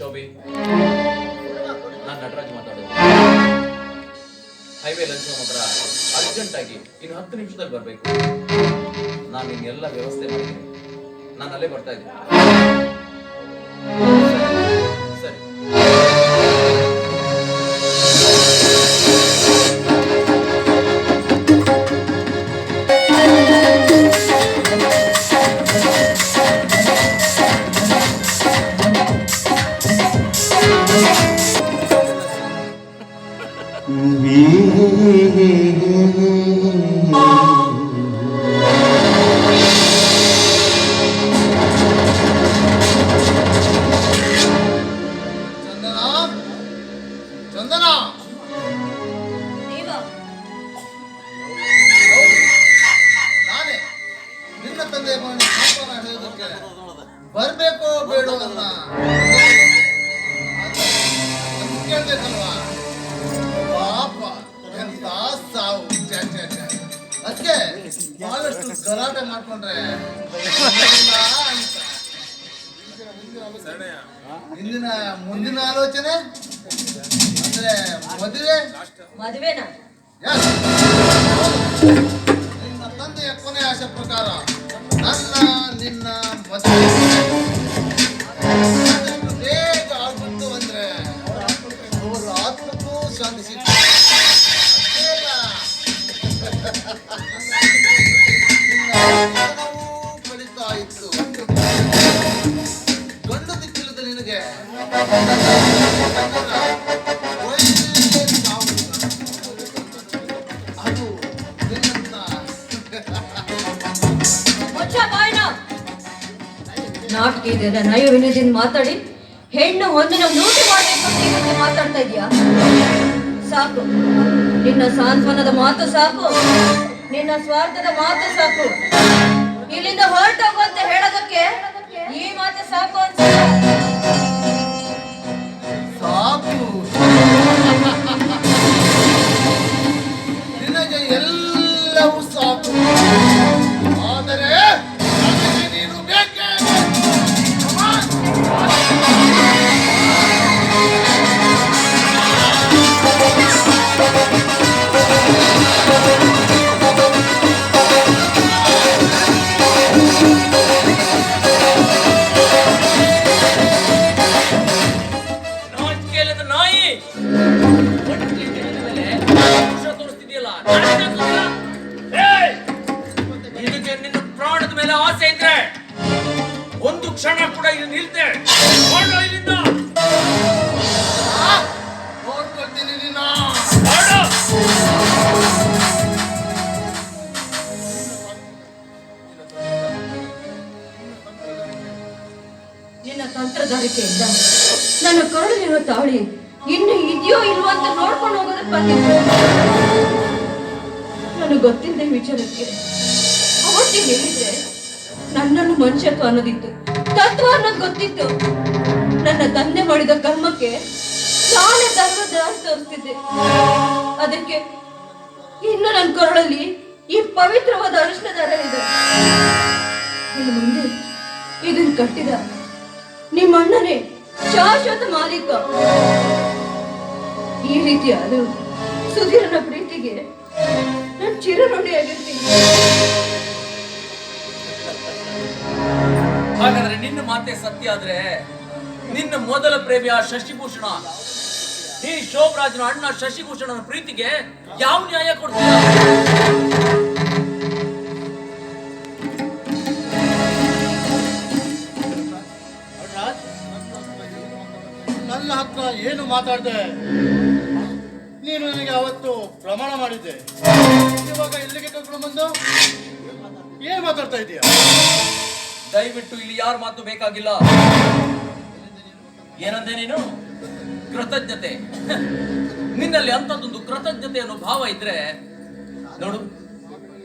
ಶೋಭಿ. ನಾನು ನಟರಾಜ್ ಮಾತಾಡೋದು. Highway lunch ಹತ್ರ ಅರ್ಜೆಂಟ್ ಆಗಿ ಇನ್ನು ಹತ್ತು ನಿಮಿಷದಲ್ಲಿ ಬರಬೇಕು. ನಾನು ನಿನ್ನೆಲ್ಲ ವ್ಯವಸ್ಥೆ ಮಾಡಿದ್ದೀನಿ ನಾನು ಅಲ್ಲೇ ಬರ್ತಾ ಇದ್ದೀನಿ. ಸರಿ. ಹೌದು, ನಾನೇ. ನಿನ್ನ ತಂದೆ ಮಗನ ಸಾಂತ್ವನ ಹೇಳೋದಕ್ಕೆ ಬರ್ಬೇಕೋ ಬೇಡೋ ನನ್ನ ಕೇಳ್ಬೇಕಲ್ವಾ? ಪಾಪ ಎಂತ ಸಾವು. ಅದಕ್ಕೆ ಬಹಳಷ್ಟು ಗಲಾಟೆ ಮಾಡ್ಕೊಂಡ್ರೆ ಹಿಂದಿನ ಅಂತ. ಇಂದಿನ ಮುಂದಿನ ಆಲೋಚನೆ? ಅಂದ್ರೆ ಮದುವೆ ಮದುವೆನ. ನಿನ್ನ ತಂದೆಯ ಕೊನೆ ಆಶೆ ಪ್ರಕಾರ ನನ್ನ ನಿನ್ನ ಮದುವೆ ನಯವಿನದಿಂದ ಮಾತಾಡಿ. ಹೆಣ್ಣು ಹೊಂದಿನ ಲೂಟಿ ಮಾಡಬೇಕು ಅಂತ ಮಾತಾಡ್ತಾ ಇದೀಯಾ? ಸಾಕು. ನಿನ್ನ ಸಾಂತ್ವನದ ಮಾತು ಸಾಕು. ನಿನ್ನ ಸ್ವಾರ್ಥದ ಮಾತು ಸಾಕು. ಇಲ್ಲಿಂದ ಹೊರಟೋಗು ಅಂತ ಹೇಳೋದಕ್ಕೆ ಈ ಮಾತು ಸಾಕು ಅಂತ ಸಾಕು. ಎಲ್ಲವೂ ಸಾಕು. ಆದರೆ ಇಲ್ಲಿ ನಿಲ್ತೆ. ಇಲ್ಲಿಂದ. ನೋಡ್ಕೊಳ್ತೀನಿ ನಿನ್ನ. ಹೊರಡು! ನಿನ್ನ ಕರುಳಿರುವ ತಾಳಿ ಇನ್ನು ಇದೆಯೋ ಇಲ್ವೋ ಅಂತ ನೋಡ್ಕೊಂಡು ಹೋಗೋದಕ್ಕೆ ಬಂದಿದ್ದೆ. ನನಗೆ ಗೊತ್ತಿಲ್ಲದೆ ವಿಚಾರಕ್ಕೆ ಅವತ್ತಿಗೆ ಹೇಳಿದ್ರೆ ನನ್ನನ್ನು ಮನುಷ್ಯತ್ವ ಅನ್ನೋದಿತ್ತು ತತ್ವ ಅನ್ನೋದು ಗೊತ್ತಿತ್ತು. ನನ್ನ ತಂದೆ ಮಾಡಿದ ಕರ್ಮಕ್ಕೆ ನಾನೇ ಧರ್ಮದ ತೋರಿಸ್ತಿದ್ದೆ. ಅದಕ್ಕೆ ಇನ್ನು ನನ್ನ ಕೊರಳಲ್ಲಿ ಈ ಪವಿತ್ರವಾದ ಅರಿಶಿನ ದಾರ ಇದೆ ಇನ್ನು ಮುಂದೆ ಇದನ್ನ ಕಟ್ಟಿದ ನಿಮ್ಮ ಅಣ್ಣನೇ ಶಾಶ್ವತ ಮಾಲೀಕ. ಈ ರೀತಿ ಅದು ಸುಧೀರನ ಪ್ರೀತಿಗೆ ನಾನು ಚಿರಋಣಿಯಾಗಿರ್ತೀನಿ. ಹಾಗಾದ್ರೆ ನಿನ್ನ ಮಾತೆ ಸತ್ಯ ಆದ್ರೆ ನಿನ್ನ ಮೊದಲ ಪ್ರೇಮಿಯ ಶಶಿಭೂಷಣ. ಈ ಶೋಭರಾಜನ ಅಣ್ಣ ಶಶಿಭೂಷಣನ ಪ್ರೀತಿಗೆ ಯಾವ ನ್ಯಾಯ ಕೊಡ್ತೀಯ? ನನ್ನ ಹತ್ರ ಏನು ಮಾತಾಡಿದೆ? ನೀನು ನನಗೆ ಅವತ್ತು ಪ್ರಮಾಣ ಮಾಡಿದ್ದೆ. ಇವಾಗ ಎಲ್ಲಿಗೆ ಕರ್ಕೊಂಡು ಬಂದು? ಏನ್ ಮಾತಾಡ್ತಾ ಇದೀಯ? ದಯವಿಟ್ಟು ಇಲ್ಲಿ ಯಾರ ಮಾತು ಬೇಕಾಗಿಲ್ಲ. ಏನಂದೆ ನೀನು? ಕೃತಜ್ಞತೆ. ನಿನ್ನಲ್ಲಿ ಅಂತದೊಂದು ಕೃತಜ್ಞತೆ ಅನ್ನೋ ಭಾವ ಇದ್ರೆ, ನೋಡು,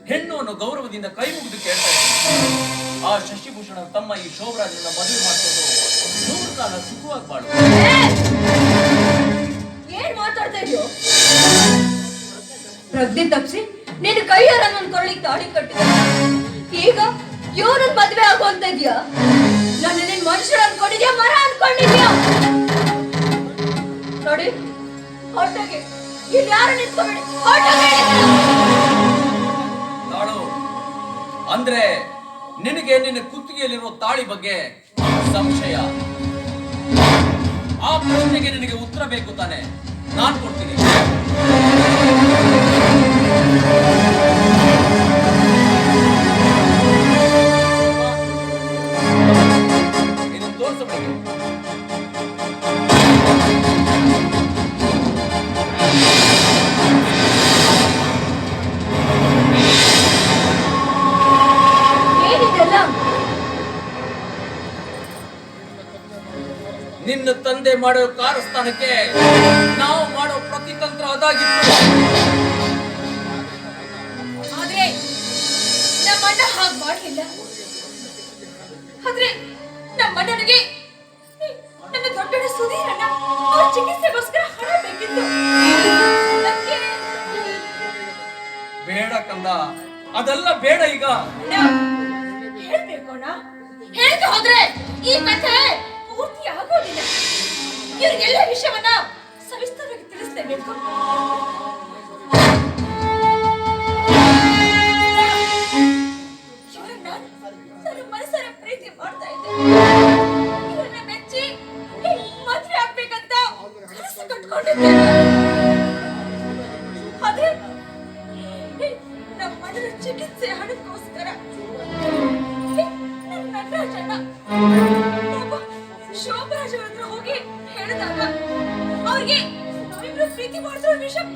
ಹೆಣ್ಣು ಅನ್ನೋ ಗೌರವದಿಂದ ಕೈ ಮುಗಿದು ಕೇಳ್ತಾ ಆ ಶಶಿಭೂಷಣ ತಮ್ಮ ಈ ಶೋಭರಾಜನ ಮದುವೆ ಮಾಡ್ಕೊಂಡು ನೂರು ಕಾಲ ಸುಖವಾಗಿ ಬಾಳು. ಏನ್ ಮಾತಾಡ್ತಾ ಪ್ರಜ್ಞೆ ತಪ್ಸಿ, ನಿನ್ನ ಕೈಯಾರ ನನ್ನ ಕೊರಳಿಗೆ ತಾಳಿ ಕಟ್ಟಿದ. ಈಗ ಇವ್ರನ್ನ ಮದ್ವೆ ಆಗೋಂತ ಇದೆಯಾ ನಾನು ನಿನ್ನ ಮನುಷ್ಯರ ಅನ್ಕೊಂಡಿದ್ಯಾ, ಮರ ಅನ್ಕೊಂಡಿದ್ಯಾ? ನೋಡಿ ಹೊಟ್ಟೆಗೆ ಇಲ್ಲಿ ಯಾರು ನಿಂತ್ಕೊಬೇಡಿ ತಾಳು ಅಂದ್ರೆ ನಿನಗೆ ನಿನ್ನ ಕುತ್ತಿಗೆಯಲ್ಲಿರುವ ತಾಳಿ ಬಗ್ಗೆ ಸಂಶಯ. ಆ ಪ್ರಶ್ನೆಗೆ ನಿನಗೆ ಉತ್ತರ ಬೇಕು ತಾನೆ. ನಾನು ಕೊಡ್ತೀನಿ. ಮಾಡೋ ಕಾರಸ್ಥಾನಕ್ಕೆ ನಾವು ಮಾಡೋ ಪ್ರತಿ ತಂತ್ರ ಅದಾಗಿತ್ತು. ಆದ್ರೆ ನಮ್ಮಣ್ಣ ಹಾಗ್ ಮಾಡ್ಲಿಲ್ಲ. ಆದ್ರೆ ನಮ್ಮಣ್ಣನಿಗೆ ನನ್ನ ದೊಡ್ಡಣ್ಣ ಸುಧೀರಣ್ಣ ಅವ್ರ ಚಿಕಿತ್ಸೆಗೋಸ್ಕರ ಹಣ ಬೇಕಿತ್ತು. ಅದಕ್ಕೆ ಬೇಡ ಕಂದ ಅದೆಲ್ಲ ಬೇಡ ಈಗ. ಹೇಳ್ಬೇಕು ಅಣ್ಣ. ಹೇಳ್ದೆ ಹೋದ್ರೆ ಈ ಕಥೆ ಪೂರ್ತಿ ಆಗೋದಿಲ್ಲ. ಇವ್ರಿಗೆಲ್ಲ ವಿಷಯವನ್ನ ಸವಿಸ್ತಾರವಾಗಿ ತಿಳಿಸ್ಲೇಬೇಕು? ಮನಸ್ಸರ ಪ್ರೀತಿ ಮಾಡ್ತಾ ಇದ್ದೆ. ಮೆಚ್ಚಿ ಮದುವೆ ನಮ್ಮ ಮನೆಯ ಚಿಕಿತ್ಸೆ ಹಣಕ್ಕೋಸ್ಕರ ನನ್ನ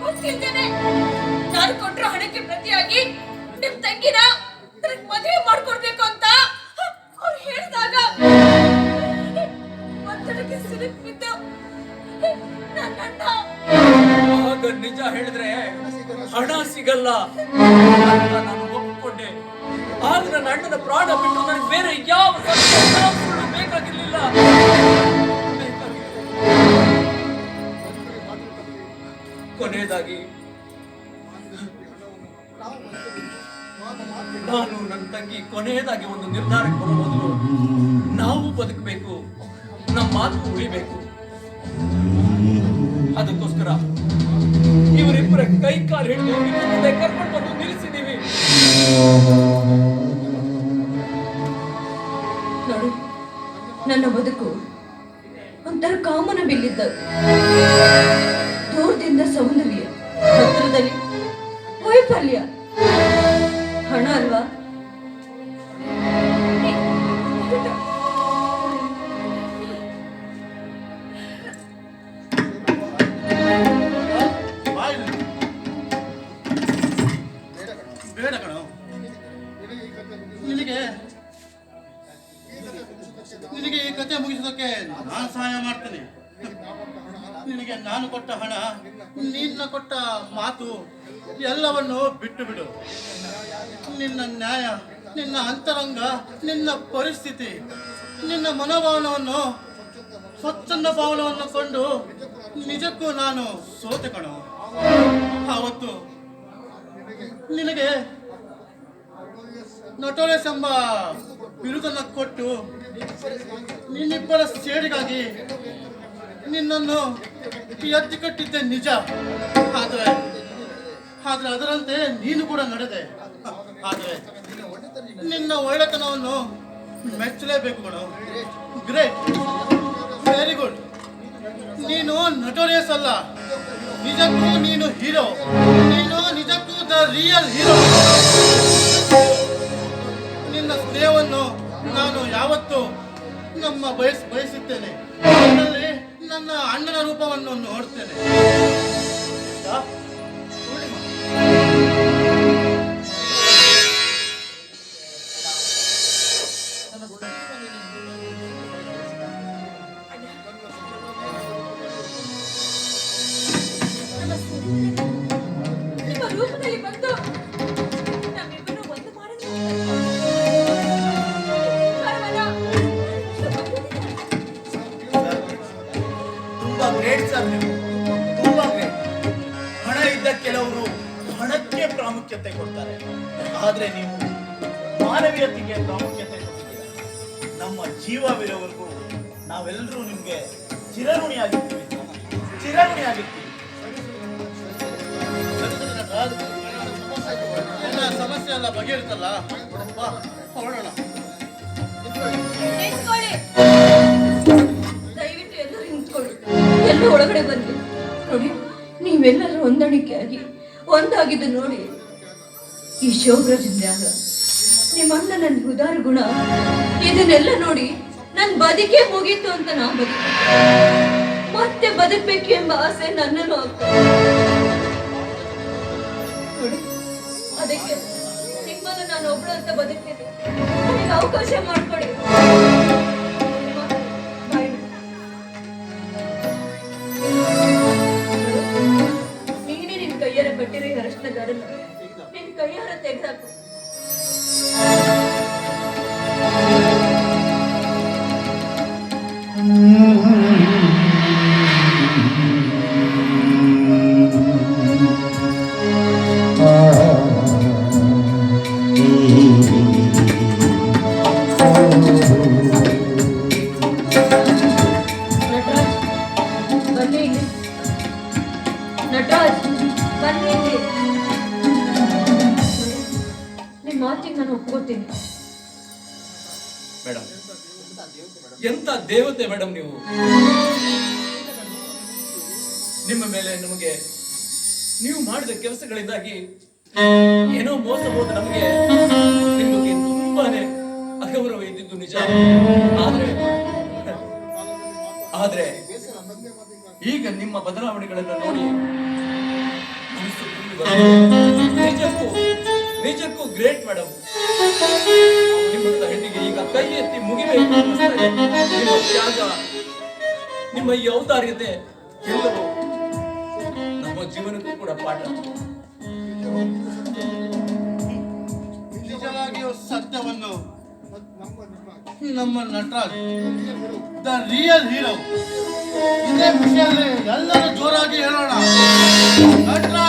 ಗೊತ್ತಿಲ್ದೇನೆ ನಾನು ಕೊಟ್ಟಿರೋ ಹಣಕ್ಕೆ ಪ್ರತಿಯಾಗಿ ನಿಮ್ ತಂಗಿನ ನನಗ್ ಮದುವೆ ಮಾಡ್ಕೊಡ್ಬೇಕು ಅಂತ. ಅವ್ರು ಹೇಳಿದಾಗ ಒತ್ತಡಕ್ಕೆ ಸಿಲುಕಿದ್ದು ನನ್ನಣ್ಣ ಆಗ ನಿಜ ಹೇಳಿದ್ರೆ ಹಣ ಸಿಗಲ್ಲ ಅಂತ ನಾನು ಒಪ್ಪಿಕೊಂಡೆ ಆಗ ನನ್ನ ಅಣ್ಣನ ಪ್ರಾಣ ಬಿಟ್ಟು ನನಗೆ ಬೇರೆ ಯಾವ ಬೇಕಾಗಿರ್ಲಿಲ್ಲ. ಕೊನೆಯದಾಗಿ, ನಾನು ನನ್ನ ತಂಗಿ ಕೊನೆಯದಾಗಿ ಒಂದು ನಿರ್ಧಾರಕ್ಕೆ ಬರಬಹುದು. ನಾವು ಬದುಕಬೇಕು, ನಮ್ಮ ಮಾತು ಉಳಿಬೇಕು. ಅದಕ್ಕೋಸ್ಕರ ಇವರಿಬ್ಬರ ಕೈ ಕಾಲು ಹಿಡಿದು ಕರ್ಕೊಂಡು ಬಂದು ನಿಲ್ಲಿಸಿದ್ದೀವಿ. ನನ್ನ ಬದುಕು ಒಂಥರ ಕಾಮನ ಬಿಲ್ಲಿದ್ದ ವೈಫಲ್ಯ ಹಣ ಕೊಟ್ಟ ಹಣ, ನಿನ್ನ ಕೊಟ್ಟ ಮಾತು ಎಲ್ಲವನ್ನು ಬಿಟ್ಟು ಬಿಡು. ನಿನ್ನ ನ್ಯಾಯ, ನಿನ್ನ ಅಂತರಂಗ, ನಿನ್ನ ಪರಿಸ್ಥಿತಿ, ನಿನ್ನ ಮನೋಭಾವನವನ್ನು, ಸ್ವಚ್ಛಂದ ಭಾವನವನ್ನು ಕೊಂಡು ನಿಜಕ್ಕೂ ನಾನು ಸೋತೆ ಕಣೋ. ಆವತ್ತು ನಿನಗೆ ನಟೋರೆಸ್ ಎಂಬ ಬಿರುದನ್ನು ಕೊಟ್ಟು ನಿನ್ನಿಬ್ಬರ ಸೇಡಿಗಾಗಿ ನಿನ್ನನ್ನು ಎತ್ತಿ ಕಟ್ಟಿದ್ದೆ ನಿಜ. ಆದರೆ ಆದರೆ ಅದರಂತೆ ನೀನು ಕೂಡ ನಡೆದೆ. ಆದರೆ, ನಿನ್ನ ಒಳ್ಳೆತನವನ್ನು ಮೆಚ್ಚಲೇಬೇಕು ಮೇಡಮ್ ಗ್ರೇಟ್ ವೆರಿ ಗುಡ್ ನೀನು ನಟೋರಿಯಸ್ ಅಲ್ಲ. ನಿಜಕ್ಕೂ ನೀನು ಹೀರೋ ನೀನು ನಿಜಕ್ಕೂ ದ ರಿಯಲ್ ಹೀರೋ ನಿನ್ನ ಸ್ನೇಹವನ್ನು ನಾನು ಯಾವತ್ತೂ ನಮ್ಮ ಬಯಸ್ ಬಯಸುತ್ತೇನೆ ನನ್ನ ಅಣ್ಣನ ರೂಪವನ್ನು ನೋಡ್ತೇನೆ ಆಯ್ತಾ? ಪೂರ್ಣಿಮಾ. ಜೀವವಿರೋವರೆಗೂ ನಾವೆಲ್ಲರೂ ನಿಮಗೆ ಚಿರಋಣಿಯಾಗಿರ್ತೀವಿ. ಚಿರಋಣಿಯಾಗಿರ್ತೀವಿ. ಎಲ್ಲ ಸಮಸ್ಯೆ ಎಲ್ಲ ಬಗೆಹರಿತಲ್ಲ? ಹೊರಡೋಣ. ದಯವಿಟ್ಟು ಎಲ್ಲರೂ ನಿಂತ್ಕೊಳ್ಳಿ. ಎಲ್ಲ ಒಳಗಡೆ ಬನ್ನಿ. ನೋಡಿ ನೀವೆಲ್ಲರೂ ಹೊಂದಾಣಿಕೆಯಾಗಿ ಒಂದಾಗಿದ್ದು ನೋಡಿ. ಈ ಶೋಭರಾಜನ್ ತ್ಯಾಗ ನಿಮ್ಮ ಅಣ್ಣ ನನ್ನ ಉದಾರ ಗುಣ ಇದನ್ನೆಲ್ಲ ನೋಡಿ ನನ್ ಬದುಕೇ ಮುಗೀತು ಅಂತ ನಾನು ಬದುಕ ಮತ್ತೆ ಬದುಕಬೇಕು ಎಂಬ ಆಸೆ ನನ್ನನ್ನು ಆಗ್ತದೆ ಅದಕ್ಕೆ ನಿಮ್ಮನ್ನು ನಾನು ಒಬ್ಳು ಅಂತ ಬದುಕ್ತೀನಿ. ಅವಕಾಶ ಮಾಡ್ಕೊಡಿ. ನೀನೇ ನಿನ್ ಕೈಯಾರ ಕಟ್ಟಿರಿ ಅರಶಿನ ನಿನ್ನ ನಿನ್ ಕೈಯಾರ ತೆಗ್ದಾಕು. ನಟರಾಜ್ ಬನ್ನಿ ಇಲ್ಲಿ ನಿಮ್ ಮಾತಿಗೆ ನಾನು ಒಪ್ಕೋತೀನಿ ಎಂತ ದೇವತೆ ಮೇಡಮ್ ನೀವು ನಿಮ್ಮ ಮೇಲೆ ನಮಗೆ ನೀವು ಮಾಡಿದ ಕೆಲಸಗಳಿಂದಾಗಿ ಏನೋ ಮೋಸ ಹೋದ ನಮಗೆ ನಿಮ್ಮ ಬಗ್ಗೆ ತುಂಬಾನೇ ಅಗೌರವ ಇದ್ದಿದ್ದು ನಿಜ ಆದ್ರೆ ಆದ್ರೆ, ಈಗ ನಿಮ್ಮ ಬದಲಾವಣೆಗಳನ್ನು ನೋಡಿ. ನಿಜಕ್ಕೂ ನಿಜಕ್ಕೂ ಗ್ರೇಟ್ ಮೇಡಮ್. ನಿಮ್ಮಂತ ಹೆಣ್ಣಿಗೆ ಈಗ ಕೈ ಎತ್ತಿ ಮುಗಿಬೇಕು. ನಿಮ್ಮ ತ್ಯಾಗ, ನಿಮ್ಮ ಈ ಔದಾರ್ಯತೆ ಎಲ್ಲವೂ ನಮ್ಮ ಜೀವನಕ್ಕೂ ಕೂಡ ಪಾಠ. ನಿಜವಾಗಿಯೂ ಸತ್ಯವನ್ನು ನಮ್ಮ ನಟರಾಜ್ ದ ರಿಯಲ್ ಹೀರೋ ಇದೇ ವಿಷಯದಲ್ಲಿ ಎಲ್ಲರೂ ಜೋರಾಗಿ ಹೇಳೋಣ. ನಟರಾಜ್